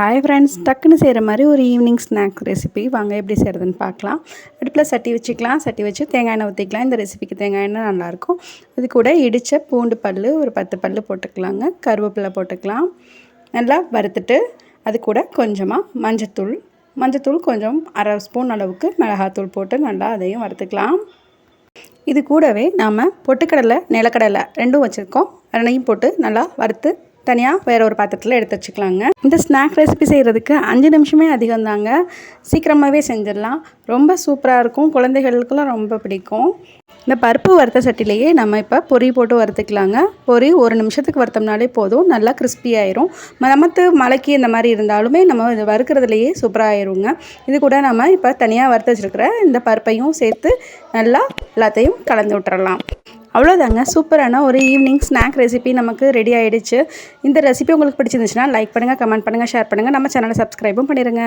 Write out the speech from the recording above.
Hi friends டக்குன்னு செய்கிற மாதிரி ஒரு ஈவினிங் ஸ்நாக் ரெசிபி வாங்க எப்படி செய்கிறதுன்னு பார்க்கலாம். அடுப்பில் சட்டி வச்சுக்கலாம். சட்டி வச்சு தேங்காய் எண்ணெய் ஊற்றிக்கலாம் இந்த ரெசிபிக்கு தேங்காய் எண்ணெய் நல்லாயிருக்கும். இது கூட இடித்த பூண்டு பல் ஒரு பத்து பல் போட்டுக்கலாங்க. கருவேப்பிலை போட்டுக்கலாம். நல்லா வறுத்துட்டு அது கூட கொஞ்சமாக மஞ்சத்தூள். மஞ்சத்தூள் கொஞ்சம் அரை ஸ்பூன் அளவுக்கு மிளகாத்தூள் போட்டு நல்லா அதையும் வறுத்துக்கலாம். இது கூடவே நாம் பொட்டுக்கடலை நிலக்கடலை ரெண்டும் வச்சுருக்கோம். ரெண்டையும் போட்டு நல்லா வறுத்து தனியாக வேறு ஒரு பாத்திரத்தில் எடுத்து வச்சுக்கலாங்க. இந்த ஸ்நாக் ரெசிபி செய்கிறதுக்கு அஞ்சு நிமிஷமே அதிகம் தாங்க. சீக்கிரமாகவே செஞ்சிடலாம். ரொம்ப சூப்பராக இருக்கும். குழந்தைகளுக்கெல்லாம் ரொம்ப பிடிக்கும். இந்த பருப்பு வறுத்த சட்டிலேயே நம்ம இப்போ பொரி போட்டு வறுத்துக்கலாங்க. பொரி ஒரு நிமிஷத்துக்கு வறுத்தோம்னாலே போதும். நல்லா கிறிஸ்பி ஆயிரும். நமத்து மலைக்கு இந்த மாதிரி இருந்தாலுமே நம்ம இது வறுக்கிறதுலையே சூப்பராக ஆயிருங்க. இது கூட நம்ம இப்போ தனியாக வறுத்து வச்சுருக்கிற இந்த பருப்பையும் சேர்த்து நல்லா எல்லாத்தையும் கலந்து விட்டுறலாம். அவ்வளோதாங்க சூப்பரான ஒரு ஈவினிங் ஸ்நாக் ரெசிபி நமக்கு ரெடி ஆகிடுச்சு இந்த ரெசிபி உங்களுக்கு பிடிச்சிருந்துச்சுன்னா லைக் பண்ணுங்கள் கமெண்ட் பண்ணுங்கள் ஷேர் பண்ணுங்கள் நம்ம சேனலை சப்ஸ்கிரைபும் பண்ணிடுங்க